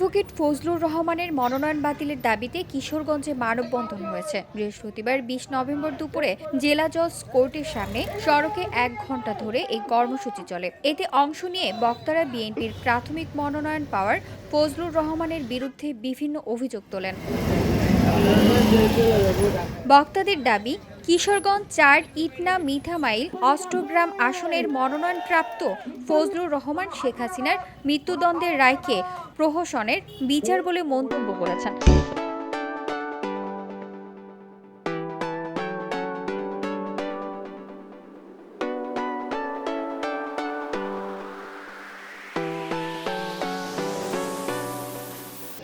Advocate Fazlur রহমানের মনোনয়ন বাতিলের দাবিতে কিশোরগঞ্জে মানববন্ধন হয়েছে। বৃহস্পতিবার বিশ নভেম্বর দুপুরে জেলা জজ কোর্টের সামনে সড়কে এক ঘণ্টা ধরে এই কর্মসূচি চলে। এতে অংশ নিয়ে বক্তারা বিএনপির প্রাথমিক মনোনয়ন পাওয়ার ফজলুর রহমানের বিরুদ্ধে বিভিন্ন অভিযোগ তোলেন। বক্তাদের দাবি কিশোরগঞ্জ চার ইটনা মিঠামাইল অষ্টগ্রাম আসনের মনোনয়নপ্রাপ্ত ফজলুর রহমান, শেখ হাসিনার মৃত্যুদণ্ডের রায়কে প্রহসনের বিচার বলে মন্তব্য করেছেন।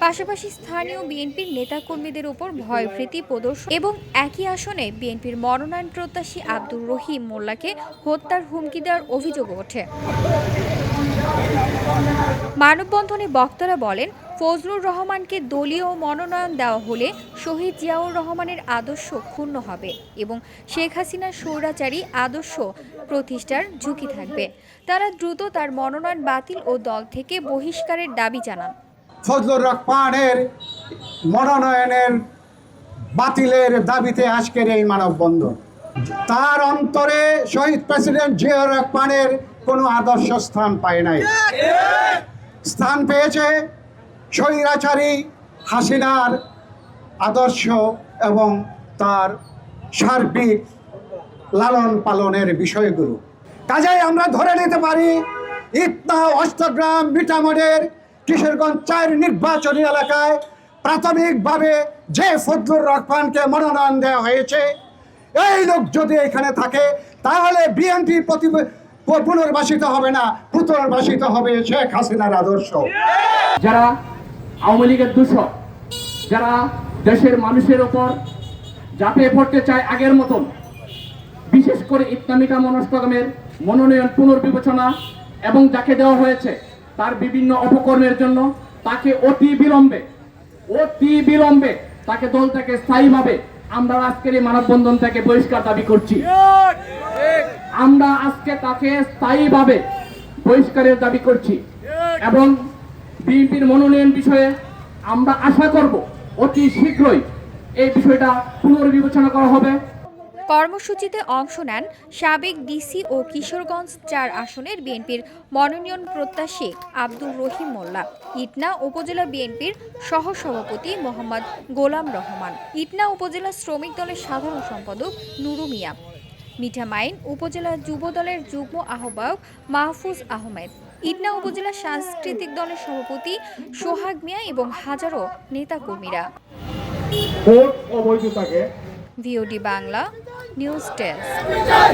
পাশাপাশি স্থানীয় বিএনপির নেতাকর্মীদের উপর ভয়ভীতি প্রদর্শন এবং একই আসনে বিএনপির মনোনয়ন প্রত্যাশী আব্দুর রহিম মোল্লাকে হত্যার হুমকি দেওয়ার অভিযোগ ওঠে। মানববন্ধনে বক্তারা বলেন, ফজলুর রহমানকে দলীয় মনোনয়ন দেওয়া হলে শহীদ জিয়াউর রহমানের আদর্শ ক্ষুণ্ণ হবে এবং শেখ হাসিনার স্বৈরাচারী আদর্শ প্রতিষ্ঠার ঝুঁকি থাকবে। তারা দ্রুত তার মনোনয়ন বাতিল ও দল থেকে বহিষ্কারের দাবি জানান। ফজলুর রহমানের মনোনয়নের বাতিলের দাবিতে আজকের এই মানববন্ধন। তার অন্তরে শহীদ প্রেসিডেন্ট জিয়াউর রহমানের কোনো আদর্শ স্থান পায় নাই। স্থান পেয়েছে স্বৈরাচারী হাসিনার আদর্শ এবং তার সার্বিক লালন পালনের বিষয়গুলো। কাজেই আমরা ধরে নিতে পারি ইত্তা অষ্টগ্রাম মিটামনের কিশোরগঞ্জ চার নির্বাচনী এলাকায় প্রাথমিকভাবে যে ফজলুর রহমানকে মনোনয়ন দেওয়া হয়েছে, এই লোক যদি এখানে থাকে, তাহলে বিএনপি প্রতি পুনর্বাসিত হবে না, পুনর্বাসিত হবে শেখ হাসিনার আদর্শ। যারা আওয়ামী লীগের দূষক, যারা দেশের মানুষের ওপর ঝাঁপিয়ে পড়তে চায় আগের মতন, বিশেষ করে ইসলামিকা মনস্টগমের মনোনয়ন পুনর্বিবেচনা এবং যাকে দেওয়া হয়েছে তার বিভিন্ন অপকর্মের জন্য তাকে অতি বিলম্বে অতি বিলম্বে তাকে দল থেকে স্থায়ীভাবে আমরা আজকের এই মানববন্ধন থেকে বহিষ্কার দাবি করছি। আমরা আজকে তাকে স্থায়ীভাবে বহিষ্কারের দাবি করছি এবং বিএনপির মনোনয়ন বিষয়ে আমরা আশা করব অতি শীঘ্রই এই বিষয়টা পুনর্বিবেচনা করা হবে। কর্মসূচিতে অংশ নেন সাবেক ডিসি ও কিশোরগঞ্জ চার আসনের বিএনপির মনোনয়ন প্রত্যাশী আব্দুর রহিম মোল্লা ইটনা উপজেলা বিএনপির সহসভাপতি মোহাম্মদ গোলাম রহমান ইটনা উপজেলা শ্রমিক দলের সাধারণ সম্পাদক নুরু মিয়া মিঠামাইন উপজেলা যুব দলের যুগ্ম আহ্বায়ক মাহফুজ আহমেদ ইটনা উপজেলা সাংস্কৃতিক দলের সভাপতি সোহাগ মিয়া এবং হাজারো নেতাকর্মীরা। VOD Bangla নিউজ ডেস্ক চাই